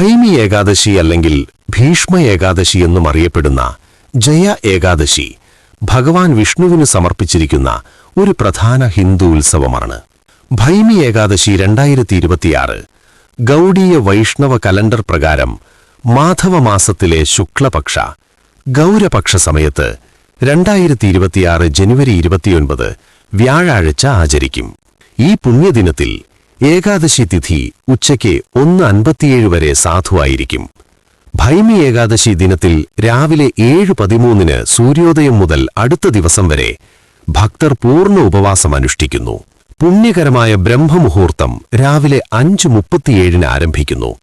ഭൈമി ഏകാദശി അല്ലെങ്കിൽ ഭീഷ്മ ഏകാദശി എന്നും അറിയപ്പെടുന്ന ജയ ഏകാദശി ഭഗവാൻ വിഷ്ണുവിന് സമർപ്പിച്ചിരിക്കുന്ന ഒരു പ്രധാന ഹിന്ദു ഉത്സവമാണ്. ഭൈമി ഏകാദശി രണ്ടായിരത്തി ഇരുപത്തിയാറ് ഗൗഡീയ വൈഷ്ണവ കലണ്ടർ പ്രകാരം മാധവ മാസത്തിലെ ശുക്ലപക്ഷ ഗൗരപക്ഷ സമയത്ത് രണ്ടായിരത്തി ഇരുപത്തിയാറ് ജനുവരി ഇരുപത്തിയൊൻപത് വ്യാഴാഴ്ച ആചരിക്കും. ഈ പുണ്യദിനത്തിൽ ഏകാദശി തിഥി ഉച്ചയ്ക്ക് ഒന്ന് അൻപത്തിയേഴ് വരെ സാധുവായിരിക്കും. ഭൈമി ഏകാദശി ദിനത്തിൽ രാവിലെ ഏഴ് പതിമൂന്നിന് സൂര്യോദയം മുതൽ അടുത്ത ദിവസം വരെ ഭക്തർ പൂർണ ഉപവാസം അനുഷ്ഠിക്കുന്നു. പുണ്യകരമായ ബ്രഹ്മമുഹൂർത്തം രാവിലെ അഞ്ച് മുപ്പത്തിയേഴിന് ആരംഭിക്കുന്നു.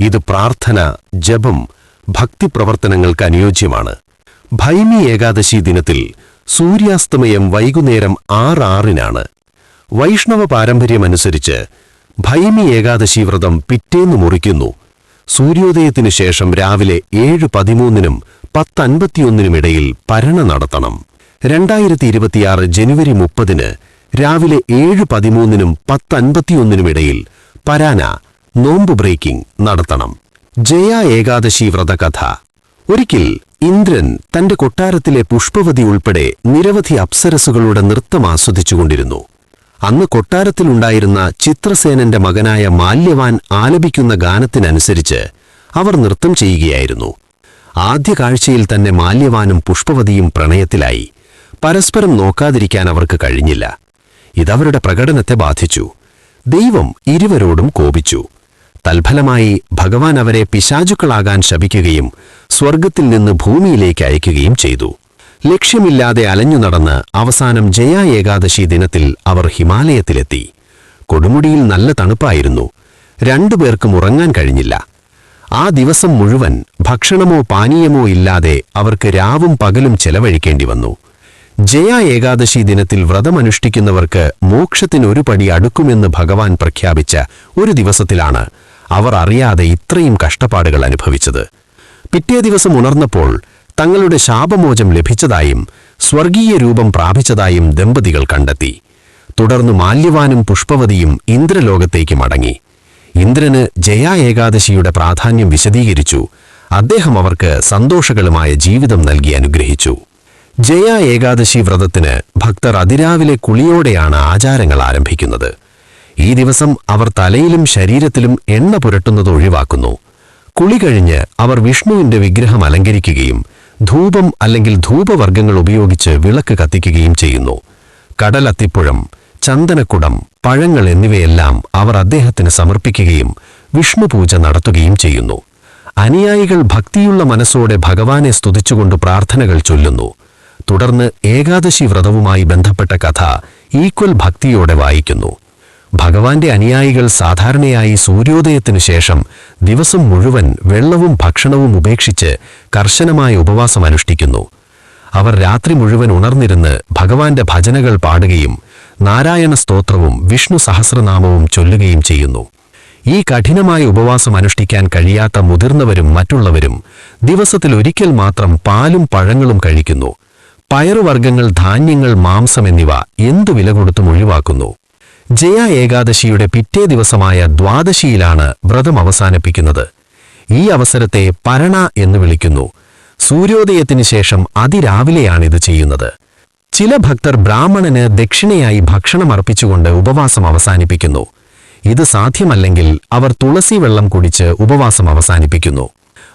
ഇത് പ്രാർത്ഥന ജപം ഭക്തിപ്രവർത്തനങ്ങൾക്ക് അനുയോജ്യമാണ്. ഭൈമി ഏകാദശി ദിനത്തിൽ സൂര്യാസ്തമയം വൈകുന്നേരം ആറ് ആറിനാണ് വൈഷ്ണവ പാരമ്പര്യമനുസരിച്ച് ഭൈമി ഏകാദശി വ്രതം പിറ്റേന്ന് മുറിക്കുന്നു. സൂര്യോദയത്തിനു ശേഷം രാവിലെ ഏഴ് പതിമൂന്നിനും പത്തൻപത്തിയൊന്നിനും ഇടയിൽ പരണ നടത്തണം. രണ്ടായിരത്തി ഇരുപത്തിയാറ് ജനുവരി മുപ്പതിന് രാവിലെ ഏഴ് പതിമൂന്നിനും പത്തൻപത്തിയൊന്നിനും ഇടയിൽ പരാന നോമ്പ് ബ്രേക്കിംഗ് നടത്തണം. ജയ ഏകാദശി വ്രതകഥ. ഒരിക്കൽ ഇന്ദ്രൻ തന്റെ കൊട്ടാരത്തിലെ പുഷ്പവതി ഉൾപ്പെടെ നിരവധി അപ്സരസുകളുടെ നൃത്തം ആസ്വദിച്ചുകൊണ്ടിരുന്നു. അന്ന് കൊട്ടാരത്തിലുണ്ടായിരുന്ന ചിത്രസേനന്റെ മകനായ മാല്യവാൻ ആലപിക്കുന്ന ഗാനത്തിനനുസരിച്ച് അവർ നൃത്തം ചെയ്യുകയായിരുന്നു. ആദ്യ കാഴ്ചയിൽ തന്നെ മാല്യവാനും പുഷ്പവതിയും പ്രണയത്തിലായി. പരസ്പരം നോക്കാതിരിക്കാൻ അവർക്ക് കഴിഞ്ഞില്ല. ഇതവരുടെ പ്രകടനത്തെ ബാധിച്ചു. ദൈവം ഇരുവരോടും കോപിച്ചു. തൽഫലമായി ഭഗവാൻ അവരെ പിശാചുക്കളാകാൻ ശപിക്കുകയും സ്വർഗത്തിൽ നിന്ന് ഭൂമിയിലേക്ക് അയക്കുകയും ചെയ്തു. ലക്ഷ്യമില്ലാതെ അലഞ്ഞു നടന്ന് അവസാനം ജയ ഏകാദശി ദിനത്തിൽ അവർ ഹിമാലയത്തിലെത്തി. കൊടുമുടിയിൽ നല്ല തണുപ്പായിരുന്നു. രണ്ടുപേർക്കും ഉറങ്ങാൻ കഴിഞ്ഞില്ല. ആ ദിവസം മുഴുവൻ ഭക്ഷണമോ പാനീയമോ ഇല്ലാതെ അവർക്ക് രാവും പകലും ചെലവഴിക്കേണ്ടി വന്നു. ജയ ഏകാദശി ദിനത്തിൽ വ്രതമനുഷ്ഠിക്കുന്നവർക്ക് മോക്ഷത്തിനൊരു പടി അടുക്കുമെന്ന് ഭഗവാൻ പ്രഖ്യാപിച്ച ഒരു ദിവസത്തിലാണ് അവർ അറിയാതെ ഇത്രയും കഷ്ടപ്പാടുകൾ അനുഭവിച്ചത്. പിറ്റേ ദിവസം ഉണർന്നപ്പോൾ തങ്ങളുടെ ശാപമോചം ലഭിച്ചതായും സ്വർഗീയ രൂപം പ്രാപിച്ചതായും ദമ്പതികൾ കണ്ടെത്തി. തുടർന്ന് മാല്യവാനും പുഷ്പവതിയും ഇന്ദ്രലോകത്തേക്ക് മടങ്ങി. ഇന്ദ്രന് ജയ ഏകാദശിയുടെ പ്രാധാന്യം വിശദീകരിച്ചു. അദ്ദേഹം അവർക്ക് സന്തോഷകരമായ ജീവിതം നൽകി അനുഗ്രഹിച്ചു. ജയ ഏകാദശി വ്രതത്തിന് ഭക്തർ അതിരാവിലെ കുളിയോടെയാണ് ആചാരങ്ങൾ ആരംഭിക്കുന്നത്. ഈ ദിവസം അവർ തലയിലും ശരീരത്തിലും എണ്ണ പുരട്ടുന്നത് ഒഴിവാക്കുന്നു. കുളി കഴിഞ്ഞ് അവർ വിഷ്ണുവിന്റെ വിഗ്രഹം അലങ്കരിക്കുകയും ധൂപം അല്ലെങ്കിൽ ധൂപവർഗങ്ങൾ ഉപയോഗിച്ച് വിളക്ക് കത്തിക്കുകയും ചെയ്യുന്നു. കടലത്തിപ്പുഴം ചന്ദനക്കുടം പഴങ്ങൾ എന്നിവയെല്ലാം അവർ അദ്ദേഹത്തിന് സമർപ്പിക്കുകയും വിഷ്ണുപൂജ നടത്തുകയും ചെയ്യുന്നു. അനുയായികൾ ഭക്തിയുള്ള മനസ്സോടെ ഭഗവാനെ സ്തുതിച്ചുകൊണ്ട് പ്രാർത്ഥനകൾ ചൊല്ലുന്നു. തുടർന്ന് ഏകാദശി വ്രതവുമായി ബന്ധപ്പെട്ട കഥ ഈക്വൽ ഭക്തിയോടെ വായിക്കുന്നു. ഭഗവാന്റെ അനുയായികൾ സാധാരണയായി സൂര്യോദയത്തിനു ശേഷം ദിവസം മുഴുവൻ വെള്ളവും ഭക്ഷണവും ഉപേക്ഷിച്ച് കർശനമായ ഉപവാസം അനുഷ്ഠിക്കുന്നു. അവർ രാത്രി മുഴുവൻ ഉണർന്നിരുന്ന് ഭഗവാന്റെ ഭജനകൾ പാടുകയും നാരായണ സ്തോത്രവും വിഷ്ണു സഹസ്രനാമവും ചൊല്ലുകയും ചെയ്യുന്നു. ഈ കഠിനമായ ഉപവാസം അനുഷ്ഠിക്കാൻ കഴിയാത്ത മുതിർന്നവരും മറ്റുള്ളവരും ദിവസത്തിൽ ഒരിക്കൽ മാത്രം പാലും പഴങ്ങളും കഴിക്കുന്നു. പയറുവർഗങ്ങൾ ധാന്യങ്ങൾ മാംസം എന്നിവ എന്തു വില കൊടുത്തും ഒഴിവാക്കുന്നു. ജയ ഏകാദശിയുടെ പിറ്റേ ദിവസമായ ദ്വാദശിയിലാണ് വ്രതം അവസാനിപ്പിക്കുന്നത്. ഈ അവസരത്തെ പരണ എന്ന് വിളിക്കുന്നു. സൂര്യോദയത്തിന് ശേഷം അതിരാവിലെയാണിത് ചെയ്യുന്നത്. ചില ഭക്തർ ബ്രാഹ്മണന് ദക്ഷിണയായി ഭക്ഷണം അർപ്പിച്ചുകൊണ്ട് ഉപവാസം അവസാനിപ്പിക്കുന്നു. ഇത് സാധ്യമല്ലെങ്കിൽ അവർ തുളസി വെള്ളം കുടിച്ച് ഉപവാസം അവസാനിപ്പിക്കുന്നു.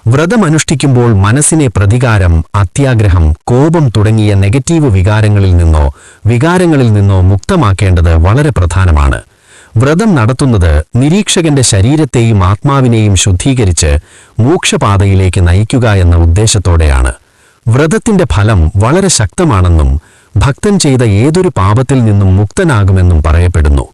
വ്രതമനുഷ്ഠിക്കുമ്പോൾ മനസ്സിനെ പ്രതികാരം അത്യാഗ്രഹം കോപം തുടങ്ങിയ നെഗറ്റീവ് വികാരങ്ങളിൽ നിന്നോ വികാരങ്ങളിൽ നിന്നോ മുക്തമാക്കേണ്ടത് വളരെ പ്രധാനമാണ്. വ്രതം നടത്തുന്നത് നിരീക്ഷകന്റെ ശരീരത്തെയും ആത്മാവിനെയും ശുദ്ധീകരിച്ച് മോക്ഷപാതയിലേക്ക് നയിക്കുക എന്ന ഉദ്ദേശത്തോടെയാണ്. വ്രതത്തിന്റെ ഫലം വളരെ ശക്തമാണെന്നും ഭക്തൻ ചെയ്ത ഏതൊരു പാപത്തിൽ നിന്നും മുക്തനാകുമെന്നും പറയപ്പെടുന്നു.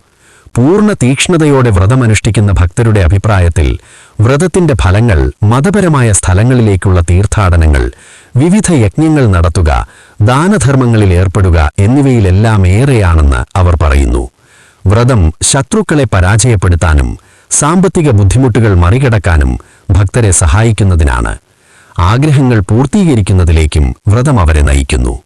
പൂർണ തീക്ഷ്ണതയോടെ വ്രതമനുഷ്ഠിക്കുന്ന ഭക്തരുടെ അഭിപ്രായത്തിൽ വ്രതത്തിന്റെ ഫലങ്ങൾ മതപരമായ സ്ഥലങ്ങളിലേക്കുള്ള തീർത്ഥാടനങ്ങൾ വിവിധ യജ്ഞങ്ങൾ നടത്തുക ദാനധർമ്മങ്ങളിൽ ഏർപ്പെടുക എന്നിവയിലെല്ലാം ഏറെയാണെന്ന് അവർ പറയുന്നു. വ്രതം ശത്രുക്കളെ പരാജയപ്പെടുത്താനും സാമ്പത്തിക ബുദ്ധിമുട്ടുകൾ മറികടക്കാനും ഭക്തരെ സഹായിക്കുന്നതിനാണ്. ആഗ്രഹങ്ങൾ പൂർത്തീകരിക്കുന്നതിലേക്കും വ്രതം അവരെ നയിക്കുന്നു.